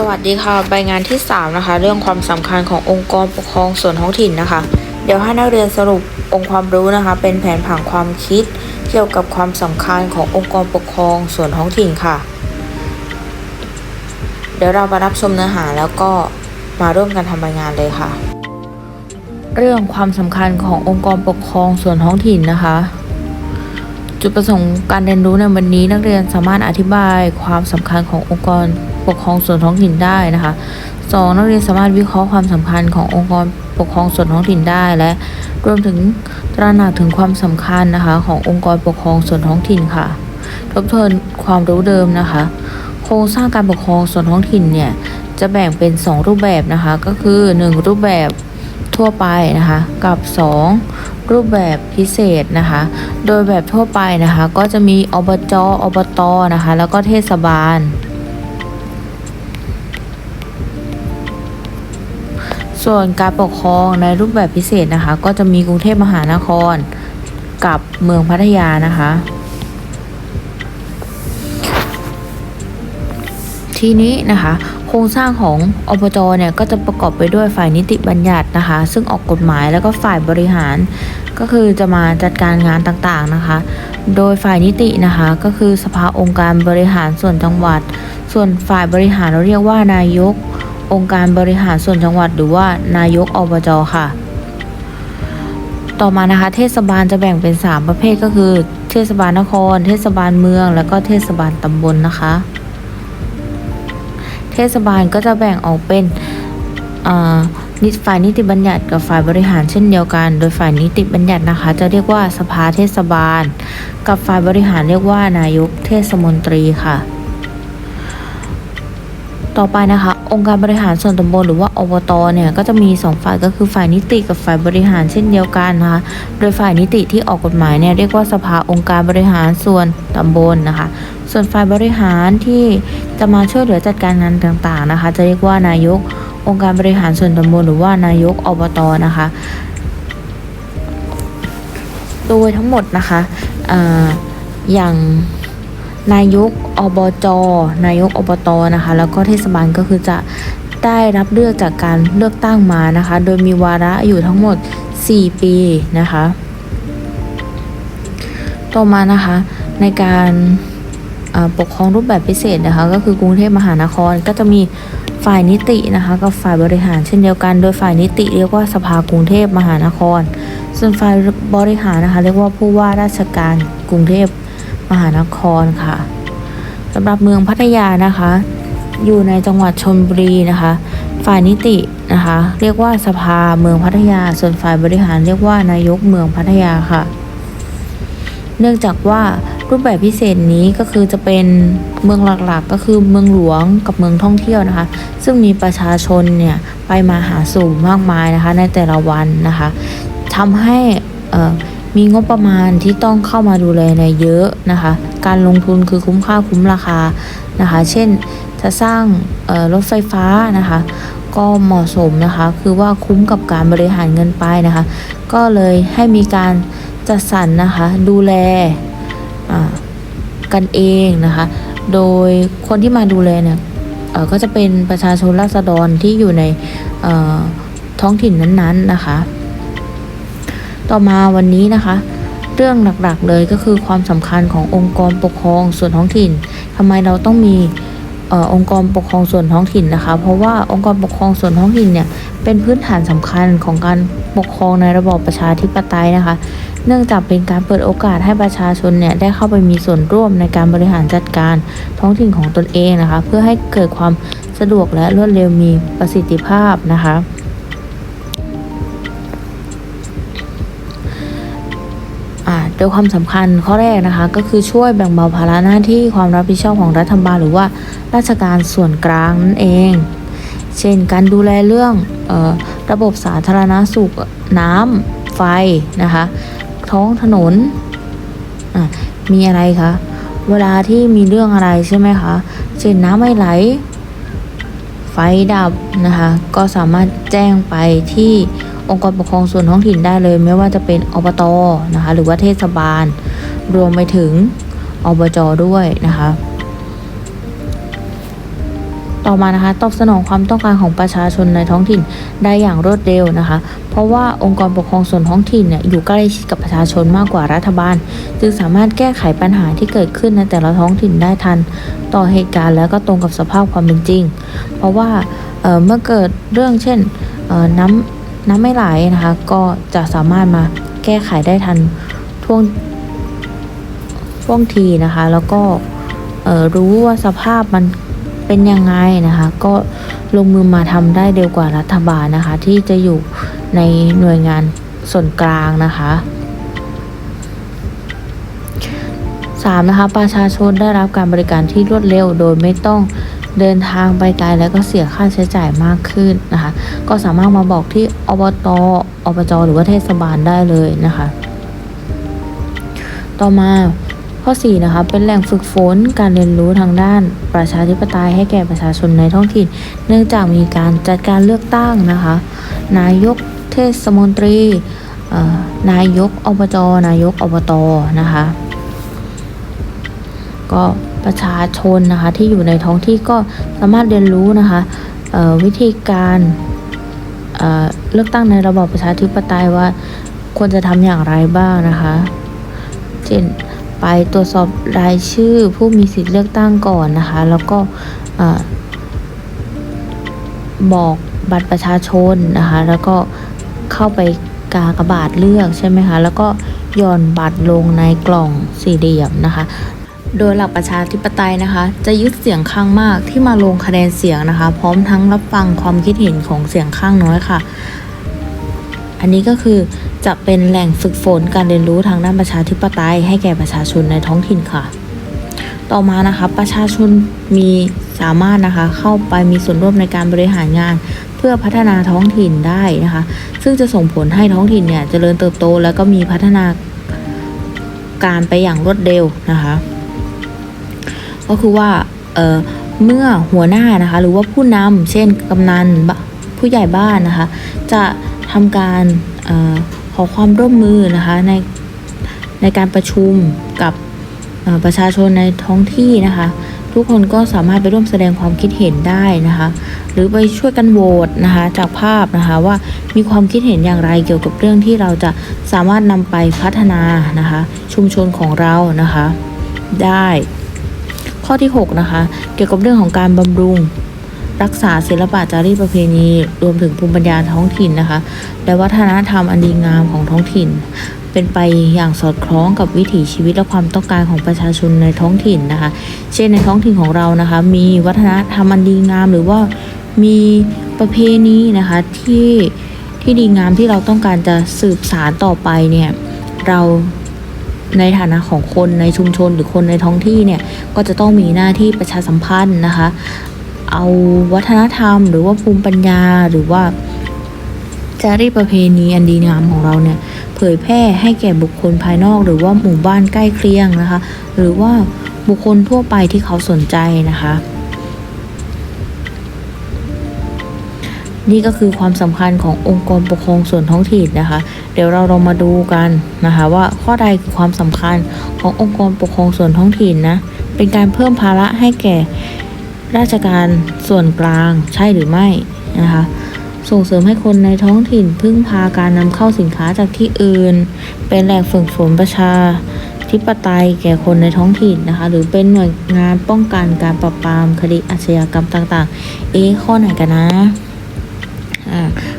สวัสดีค่ะใบงานที่ 3 นะคะ เรื่องความสำคัญขององค์กรปกครองส่วนท้องถิ่นนะคะ เดี๋ยวให้นักเรียนสรุปองค์ความรู้นะคะ เป็นแผนผังความคิด เกี่ยวกับความสำคัญขององค์กรปกครองส่วนท้องถิ่นค่ะ เดี๋ยวเรามารับชมเนื้อหาแล้วก็มาร่วมกันทำใบงานเลยค่ะ เรื่องความสำคัญขององค์กรปกครองส่วนท้องถิ่นนะคะ จุดประสงค์การเรียนรู้ในวันนี้นักเรียนสามารถอธิบายความสำคัญขององค์กร ปกครองส่วนท้องถิ่นได้นะคะสองนักเรียนสามารถวิเคราะห์ความสำคัญขององค์กรปกครองส่วนท้องถิ่นได้และรวมถึงตระหนักถึงความสำคัญนะคะ ขององค์กรปกครองส่วนท้องถิ่นค่ะ ทบทวนความรู้เดิมนะคะ โครงสร้างการปกครองส่วนท้องถิ่นเนี่ยจะแบ่งเป็น 2 รูปแบบนะคะ ก็คือ 1 รูปแบบทั่วไปนะคะ กับ 2 รูปแบบพิเศษนะคะ โดยแบบทั่วไปนะคะ ก็จะมีอบจ อบตนะคะ แล้วก็เทศบาล ส่วนการปกครองในรูปแบบพิเศษนะคะ ก็จะมีกรุงเทพมหานคร กับเมืองพัทยานะคะ ทีนี้นะคะโครงสร้างของอบจเนี่ยก็จะประกอบไปด้วยฝ่ายนิติบัญญัตินะคะ ซึ่งออกกฎหมายแล้วก็ฝ่ายบริหารก็คือจะมาจัดการงานต่างๆนะคะ โดยฝ่ายนิตินะคะก็คือสภาองค์การบริหารส่วนจังหวัด ส่วนฝ่ายบริหารเราเรียกว่านายก องค์การบริหารส่วนจังหวัดหรือว่านายกอบจค่ะ ต่อมานะคะ เทศบาลจะแบ่งเป็น 3 ประเภทก็คือ เทศบาลนคร เทศบาลเมือง แล้วก็เทศบาลตำบลนะคะ เทศบาลก็จะแบ่งออกเป็นอ่านิฝ่ายนิติบัญญัติกับฝ่ายบริหารเช่นเดียวกัน โดยฝ่ายนิติบัญญัตินะคะ จะเรียกว่าสภาเทศบาล กับฝ่ายบริหารเรียกว่านายกเทศมนตรีค่ะ ต่อไปนะคะ องค์การบริหารส่วนตำบลหรือว่าอบตเนี่ยก็จะมี 2 ฝ่ายก็คือฝ่ายนิติกับฝ่ายบริหารเช่นเดียวกันนะคะ โดยฝ่ายนิติที่ออกกฎหมายเนี่ยเรียกว่าสภาองค์การบริหารส่วนตำบลนะคะ ส่วนฝ่ายบริหารที่จะมาช่วยเหลือจัดการงานต่างๆนะคะ จะเรียกว่านายกองค์การบริหารส่วนตำบลหรือว่านายกอบตนะคะ โดยทั้งหมดนะคะออย่าง นายกอบจนายกอบตนะคะ แล้วก็เทศบาลก็คือจะได้รับเลือกจากการเลือกตั้งมานะคะ โดยมีวาระอยู่ทั้งหมด 4 ปีนะคะ ต่อมานะคะในการปกครองรูปแบบพิเศษนะคะ ก็คือกรุงเทพมหานครก็จะมีฝ่ายนิตินะคะกับฝ่ายบริหารเช่นเดียวกัน โดยฝ่ายนิติเรียกว่าสภากรุงเทพมหานคร ส่วนฝ่ายบริหารนะคะ เรียกว่าผู้ว่าราชการกรุงเทพ มหานครค่ะสำหรับเมืองพัทยานะคะ อยู่ในจังหวัดชลบุรีนะคะ ฝ่ายนิตินะคะ เรียกว่าสภาเมืองพัทยา ส่วนฝ่ายบริหารเรียกว่านายกเมืองพัทยาค่ะ เนื่องจากว่ารูปแบบพิเศษนี้ก็คือจะเป็นเมืองหลักๆ ก็คือเมืองหลวงกับเมืองท่องเที่ยวนะคะ ซึ่งมีประชาชนเนี่ยไปมาหาสู่มากมายนะคะในแต่ละวันนะคะทำให้ มีงบประมาณที่ต้องเข้ามาดูแลเนี่ยเยอะนะคะ การลงทุนคือคุ้มค่าคุ้มราคานะคะ เช่นจะสร้างรถไฟฟ้านะคะ ก็เหมาะสมนะคะ คือว่าคุ้มกับการบริหารเงินไปนะคะ ก็เลยให้มีการจัดสรรนะคะ ดูแลกันเองนะคะ โดยคนที่มาดูแลเนี่ยก็จะเป็นประชาชนราษฎรที่อยู่ในท้องถิ่นนั้นๆนะคะ ต่อมาวันนี้นะคะ เรื่องหลักๆเลยก็คือความสำคัญขององค์กรปกครองส่วนท้องถิ่นทำไมเราต้องมีออองค์กรปกครองส่วนท้องถิ่นนะคะ เพราะว่าองค์กรปกครองส่วนท้องถิ่นเนี่ยเป็นพื้นฐานสำคัญของการปกครองในระบอบประชาธิปไตยนะคะ เนื่องจากเป็นการเปิดโอกาสให้ประชาชนเนี่ยได้เข้าไปมีส่วนร่วมในการบริหารจัดการท้องถิ่นของตนเองนะคะ เพื่อให้เกิดความสะดวกและรวดเร็วมีประสิทธิภาพนะคะ โดยความสำคัญข้อแรกนะคะ ก็คือช่วยแบ่งเบาภาระหน้าที่ความรับผิดชอบของรัฐบาลหรือว่าราชการส่วนกลางนั่นเอง เช่นการดูแลเรื่องออระบบสาธารณสุขน้ำไฟนะคะ ท้องถนนมีอะไรคะเวลาที่มีเรื่องอะไรใช่ไหมคะเช่นน้ำไม่ไหล ไฟดับนะคะ ก็สามารถแจ้งไปที่ องค์กรปกครองส่วนท้องถิ่นได้เลย ไม่ว่าจะเป็นอบตนะคะหรือว่าเทศบาล รวมไปถึงอบจด้วยนะคะ ต่อมานะคะตอบสนองความต้องการของประชาชนในท้องถิ่นได้อย่างรวดเร็วนะคะ เพราะว่าองค์กรปกครองส่วนท้องถิ่นเนี่ยอยู่ใกล้ชิดกับประชาชนมากกว่ารัฐบาล จึงสามารถแก้ไขปัญหาที่เกิดขึ้นในแต่ละท้องถิ่นได้ทัน ต่อเหตุการณ์แล้วก็ตรงกับสภาพความเป็นจริง เพราะว่าเเมื่อเกิดเรื่องเช่นน้ำ น้ำไม่ไหลนะคะ ก็จะสามารถมาแก้ไขได้ทันท่วงท่วงทีนะคะ แล้วก็รู้ว่าสภาพมันเป็นยังไงนะคะ ก็ลงมือมาทำได้เร็วกว่ารัฐบาลนะคะ ที่จะอยู่ในหน่วยงานส่วนกลางนะคะสามนะคะประชาชนได้รับการบริการที่รวดเร็ว โดยไม่ต้อง เดินทางไปไกลแล้วก็เสียค่าใช้จ่ายมากขึ้นนะคะ ก็สามารถมาบอกที่อบตอบจหรือว่าเทศบาลได้เลยนะคะ ต่อมาข้อ4นะคะเป็นแหล่งฝึกฝนการเรียนรู้ทางด้านประชาธิปไตยให้แก่ประชาชนในท้องถิ่น เนื่องจากมีการจัดการเลือกตั้งนะคะ นายกเทศมนตรีนายกอบจนายกอบตนะคะ ก็ประชาชนนะคะที่อยู่ในท้องที่ก็สามารถเรียนรู้นะคะวิธีการเเลือกตั้งในระบอบประชาธิปไตยว่าควรจะทำอย่างไรบ้างนะคะเช่นไปตรวจสอบรายชื่อผู้มีสิทธิ์เลือกตั้งก่อนนะคะ แล้วก็บอกบัตรประชาชนนะคะ แล้วก็เข้าไปกากบาทเลือกใช่ไหมคะ แล้วก็หย่อนบัตรลงในกล่องสี่เหลี่ยมนะคะ โดยหลักประชาธิปไตยนะคะ จะยึดเสียงข้างมากที่มาลงคะแนนเสียงนะคะ พร้อมทั้งรับฟังความคิดเห็นของเสียงข้างน้อยค่ะ อันนี้ก็คือจะเป็นแหล่งฝึกฝนการเรียนรู้ทางด้านประชาธิปไตย ให้แก่ประชาชนในท้องถิ่นค่ะ ต่อมานะคะประชาชนมีสามารถนะคะเข้าไปมีส่วนร่วมในการบริหารงาน เพื่อพัฒนาท้องถิ่นได้นะคะ ซึ่งจะส่งผลให้ท้องถิ่นเนี่ยเจริญเติบโต แล้วก็มีพัฒนาการไปอย่างรวดเร็วนะคะ ก็คือว่าเเมื่อหัวหน้านะคะ หรือว่าผู้นำเช่นกำนันผู้ใหญ่บ้านนะคะ จะทำการออขอความร่วมมือนะคะในในการประชุมกับประชาชนในท้องที่นะคะ ทุกคนก็สามารถไปร่วมแสดงความคิดเห็นได้นะคะ หรือไปช่วยกันโหวตนะคะ จากภาพนะคะว่ามีความคิดเห็นอย่างไรเกี่ยวกับเรื่องที่เราจะสามารถนำไปพัฒนานะคะ ชุมชนของเรานะคะ ได้ ข้อที่ 6 นะคะ เกี่ยวกับเรื่องของการบำรุง รักษาศิลปะจารีตประเพณี รวมถึงภูมิปัญญาท้องถิ่นนะคะ และวัฒนธรรมอันดีงามของท้องถิ่น เป็นไปอย่างสอดคล้องกับวิถีชีวิตและความต้องการของประชาชนในท้องถิ่นนะคะ เช่นในท้องถิ่นของเรานะคะ มีวัฒนธรรมอันดีงาม หรือว่ามีประเพณีนะคะที่ที่ดีงามที่เราต้องการจะสืบสารต่อไปเนี่ยเรา ในฐานะของคนในชุมชนหรือคนในท้องที่เนี่ยก็จะต้องมีหน้าที่ประชาสัมพันธ์นะคะ เอาวัฒนธรรม หรือว่าภูมิปัญญาหรือว่าจารีตประเพณีอันดีงามของเราเนี่ยเผยแพร่ให้แก่บุคคลภายนอก หรือว่าหมู่บ้านใกล้เคียงนะคะ หรือว่าบุคคลทั่วไปที่เขาสนใจนะคะ นี่ก็คือความสำคัญขององค์กรปกครองส่วนท้องถิ่นนะคะ เดี๋ยวเราลองมาดูกันนะคะ ว่าข้อใดคือความสำคัญขององค์กรปกครองส่วนท้องถิ่นนะเป็นการเพิ่มภาระให้แก่ราชการส่วนกลางใช่หรือไม่นะคะส่งเสริมให้คนในท้องถิ่นพึ่งพาการนำเข้าสินค้าจากที่อื่น เป็นแหล่งฝึกฝนประชาธิปไตยแก่คนในท้องถิ่นนะคะ หรือเป็นหน่วยงานป้องกันการปราบปรามคดีอาชญากรรมต่างๆ เอ๊ะข้อไหนกันนะ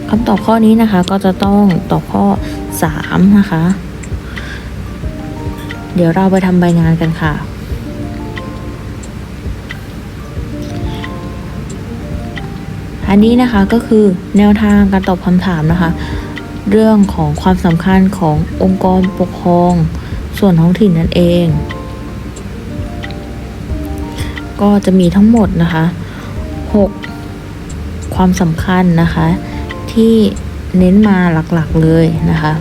คำตอบข้อนี้นะคะก็จะต้องตอบข้อ 3 นะคะ เดี๋ยวเราไปทำใบงานกันค่ะ อันนี้นะคะก็คือแนวทางการตอบคำถามนะคะ เรื่องของความสำคัญขององค์กรปกครอง ส่วนท้องถิ่นนั่นเอง ก็จะมีทั้งหมดนะคะ 6 ความสำคัญนะคะ ที่เน้นมาหลักๆเลยนะคะ